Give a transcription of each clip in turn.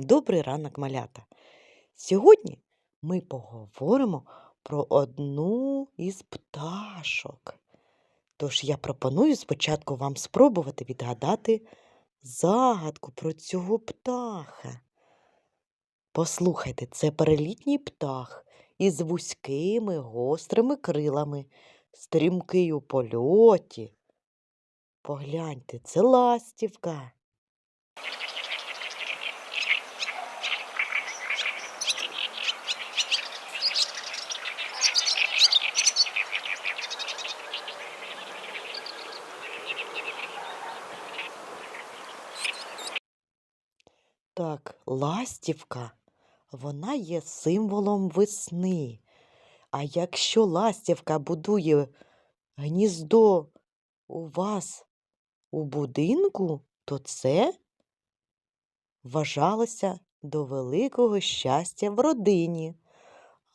Добрий ранок, малята. Сьогодні ми поговоримо про одну із пташок. Тож я пропоную спочатку вам спробувати відгадати загадку про цього птаха. Послухайте, це перелітній птах із вузькими гострими крилами, стрімкий у польоті. Погляньте, це ластівка. Так, ластівка, вона є символом весни. А якщо ластівка будує гніздо у вас у будинку, то це вважалося до великого щастя в родині.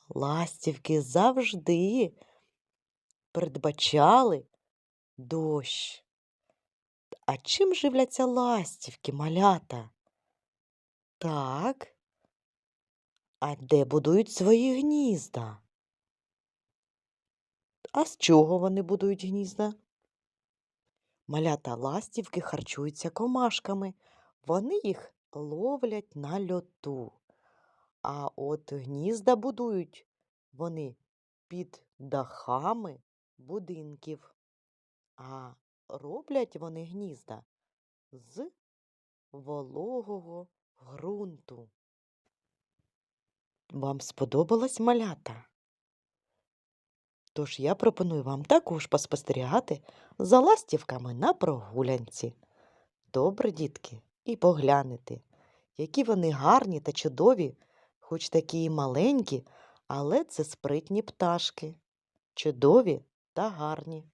Ластівки завжди передбачали дощ. А чим живляться ластівки, малята? Так. А де будують свої гнізда? А з чого вони будують гнізда? Малята ластівки харчуються комашками. Вони їх ловлять на льоту. А от гнізда будують вони під дахами будинків. А роблять вони гнізда з вологого ґрунту. Вам сподобалась малята? Тож я пропоную вам також поспостерігати за ластівками на прогулянці. Добре, дітки, і поглянете, які вони гарні та чудові, хоч такі і маленькі, але це спритні пташки, чудові та гарні.